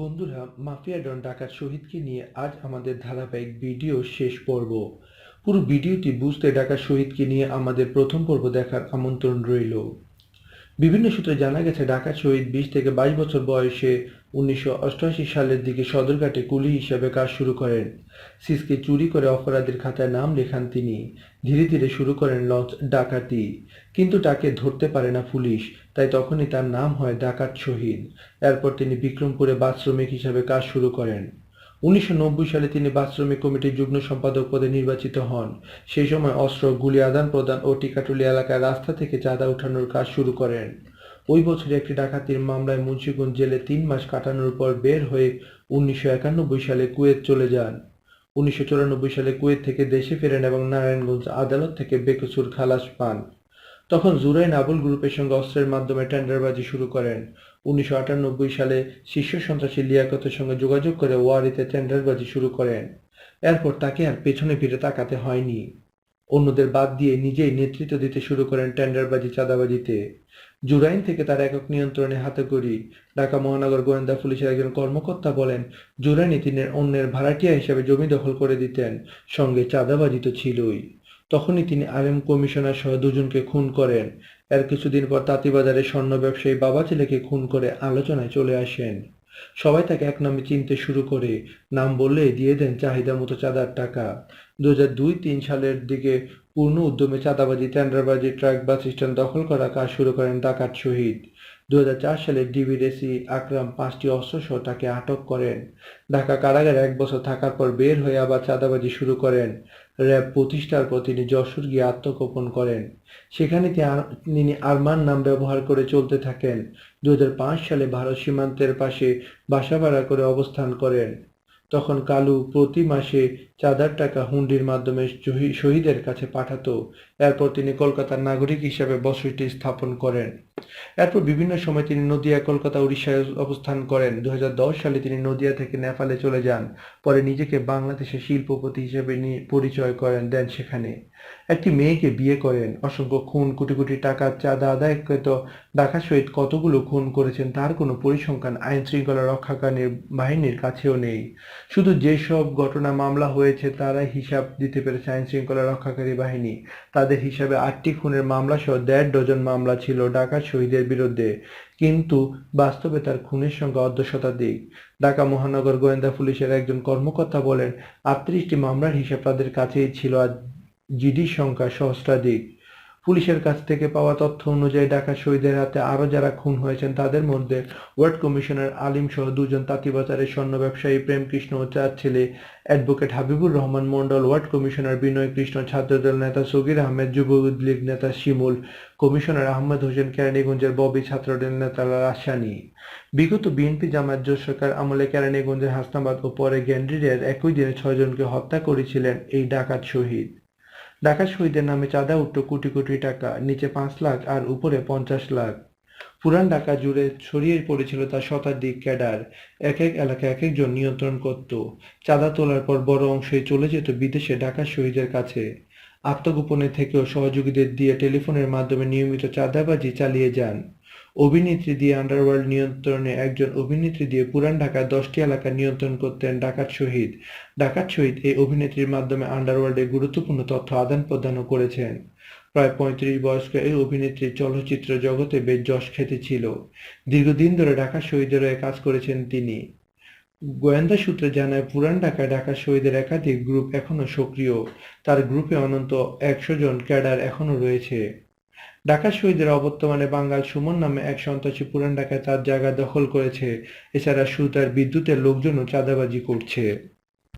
বন্ধুরা, mafia don ডাকাত শহীদকে নিয়ে আজ আমাদের ধারাবাহিক ভিডিও শেষ পর্ব। পুরো ভিডিওটি বুঝতে ডাকাত শহীদকে নিয়ে আমাদের প্রথম পর্ব দেখার আমন্ত্রণ রইল। বিভিন্ন সূত্রে জানা গেছে ডাকাত শহীদ বিশ থেকে বাইশ বছর বয়সে উনিশশো অষ্টআশি সালের দিকে সদরঘাটে কুলি হিসেবে কাজ শুরু করেন। সিসকে চুরি করে অপরাধীর খাতায় নাম লেখান তিনি। ধীরে ধীরে শুরু করেন লঞ্চ ডাকাতি। কিন্তু তাকে ধরতে পারে না পুলিশ, তাই তখনই তার নাম হয় ডাকাত শহীদ। এরপর তিনি বিক্রমপুরে বাস শ্রমিক হিসাবে কাজ শুরু করেন। উনিশশো নব্বই সালে তিনি বাস শ্রমিক কমিটির যুগ্ম সম্পাদক পদে নির্বাচিত হন। সেই সময় অস্ত্র, গুলি, আদান প্রদান ও টিকাটুলি এলাকায় রাস্তা থেকে চাঁদা উঠানোর কাজ শুরু করেন। ওই বছর একটি ডাকাতির মামলায় মুন্সিগঞ্জ জেলে তিন মাস কাটানোর পর বের হয়ে উনিশশো একানব্বই সালে কুয়েত চলে যান। উনিশশো চুরানব্বই সালে কুয়েত থেকে দেশে ফেরেন এবং নারায়ণগঞ্জ, আদালত থেকে বেকসুর খালাস পান। তখন জুরাইন আবুল গ্রুপের সঙ্গে অস্ত্রের মাধ্যমে টেন্ডারবাজি শুরু করেন। উনিশশো আটানব্বই সালে শীর্ষ সন্ত্রাসী লিয়াকতের সঙ্গে যোগাযোগ করে ওয়ারিতে টেন্ডারবাজি শুরু করেন। এরপর তাকে আর পেছনে ফিরে তাকাতে হয়নি। অন্যদের বাদ দিয়ে নিজেই নেতৃত্ব দিতে শুরু করেন টেন্ডারবাজি চাঁদাবাজিতে। জুরাইন থেকে তার একক নিয়ন্ত্রণে হাতে করি ঢাকা মহানগর গোয়েন্দা পুলিশের একজন কর্মকর্তা বলেন জুরাইনে তিনি অন্যের ভাড়াটিয়া হিসেবে জমি দখল করে দিতেন, সঙ্গে চাঁদাবাজি তো ছিলই। তখনই তিনি আলেম কমিশনার সহ দুজনকে খুন করেন। এর কিছুদিন পর তাঁতিবাজারে স্বর্ণ ব্যবসায়ী বাবা ছেলেকে খুন করে আলোচনায় চলে আসেন। সবাই তাকে এক নামে চিনতে শুরু করে। নাম বললে দিয়ে দেন চাহিদা মতো চাঁদার টাকা। দু হাজার দুই তিন সালের দিকে পূর্ণ উদ্যমে চাঁদাবাজি, টেন্ডারবাজি, ট্রাক, বাস স্ট্যান্ড দখল করা কাজ শুরু করেন ডাকাত শহীদ। দু হাজার চার সালে ডিবিডিসি আকরাম পাঁচটি অস্ত্রসহ তাকে আটক করেন। ঢাকা কারাগারে এক বছর থাকার পর বের হয়ে আবার চাঁদাবাজি শুরু করেন। র্যাব প্রতিষ্ঠার পর তিনি যশোর গিয়ে আত্মগোপন করেন। সেখানে তিনি আরমান নাম ব্যবহার করে চলতে থাকেন। দুই হাজার পাঁচ সালে ভারত সীমান্তের পাশে বাসা ভাড়া করে অবস্থান করেন। তখন কালু প্রতি মাসে চাঁদার টাকা হুন্ডির মাধ্যমে শহী- শহীদের কাছে পাঠাত। এরপর তিনি কলকাতার নাগরিক হিসাবে বসতি স্থাপন করেন। এরপর বিভিন্ন সময় তিনি নদিয়া, কলকাতা, উড়িষ্যায় অবস্থান করেন। দু হাজার দশ সালে তিনি নদিয়া থেকে নেপালে চলে যান। পরে নিজেকে বাংলাদেশের শিল্পপতি হিসেবে নিয়ে পরিচয় করেন দেন সেখানে। একটি মেয়েকে বিয়ে করেন। অসংখ্য খুন, কোটি কোটি টাকা চাঁদা আদায়কৃত ডাকা সহিত কতগুলো খুন করেছেন তার কোনো পরিসংখ্যান আইন শৃঙ্খলা রক্ষাকারী বাহিনীর কাছেও নেই। শুধু যেসব ঘটনা মামলা হয়েছে তারাই হিসাব দিতে পেরেছে আইন শৃঙ্খলা রক্ষাকারী বাহিনী। তাদের হিসাবে আটটি খুনের মামলা সহ দেড় ডজন মামলা ছিল ডাকাত শহীদের বিরুদ্ধে। কিন্তু বাস্তবে তার খুনের সংখ্যা অর্ধ শতাধিক। ঢাকা মহানগর গোয়েন্দা পুলিশের একজন কর্মকর্তা বলেন, আটত্রিশটি মামলার হিসাব তাদের কাছেই ছিল আর জিডির সংখ্যা সহস্রাধিক। পুলিশের কাছ থেকে পাওয়া তথ্য অনুযায়ী ঢাকা শহীদের হাতে আরও যারা খুন হয়েছেন তাদের মধ্যে ওয়ার্ড কমিশনার আলিম সহ দুজন তাঁতিবাজারের স্বর্ণ ব্যবসায়ী প্রেম কৃষ্ণ ও চার ছেলে, advocate Habibur Rahman Mondal ward commissioner Binoy Krishna, Chhatradal নেতা সগির আহমেদ যুব লীগ নেতা শিমুল, কমিশনার আহমেদ হোসেন কেরানীগঞ্জের ববি, ছাত্রদল নেতা রাসানি। বিগত বিএনপি জামায়াত জোট সরকার আমলে কেরানীগঞ্জের হাসনাবাদ ও পরে গ্যান্ড্রিয়ার একই দিনে ছয়জনকে হত্যা করেছিলেন এই ডাকাত শহীদ। ডাকাত শহীদের নামে চাঁদা উঠত কোটি কোটি টাকা, নিচে পাঁচ লাখ আর উপরে পঞ্চাশ লাখ। পুরান ঢাকা জুড়ে ছড়িয়ে পড়েছিল তার শতাধিক ক্যাডার, এক এক এলাকা এক একজন নিয়ন্ত্রণ করত। চাঁদা তোলার পর বড় অংশে চলে যেত বিদেশে ঢাকা শহীদের কাছে। আত্মগোপনে থেকেও সহযোগীদের দিয়ে টেলিফোনের মাধ্যমে নিয়মিত চাঁদাবাজি চালিয়ে যান। অভিনেত্রী দিয়ে আন্ডারওয়ার্ল্ড নিয়ন্ত্রণে একজন অভিনেত্রী দিয়ে পুরান ঢাকার দশটি এলাকা নিয়ন্ত্রণ করতেন ডাকাত শহীদ। ডাকাত শহীদ এই অভিনেত্রীর মাধ্যমে আন্ডারওয়ার্ল্ডে গুরুত্বপূর্ণ তথ্য আদান প্রদানও করেছেন। প্রায় পঁয়ত্রিশ বয়স্ক এই অভিনেত্রী চলচ্চিত্র জগতে বেশ যশ খ্যাতি ছিল। দীর্ঘদিন ধরে ঢাকা শহীদের হয়ে কাজ করেছেন তিনি। গোয়েন্দা সূত্রে জানায়, পুরান ঢাকায় ঢাকা শহীদের একাধিক গ্রুপ এখনও সক্রিয়। তার গ্রুপে অনন্ত একশো জন ক্যাডার এখনও রয়েছে। ঢাকা শহীদের অবর্তমানে বাঙ্গাল সুমন নামে এক সন্ত্রাসী পুরান ঢাকায় তার জায়গা দখল করেছে। এছাড়া সুতার বিদ্যুতের লোকজনও চাঁদাবাজি করছে।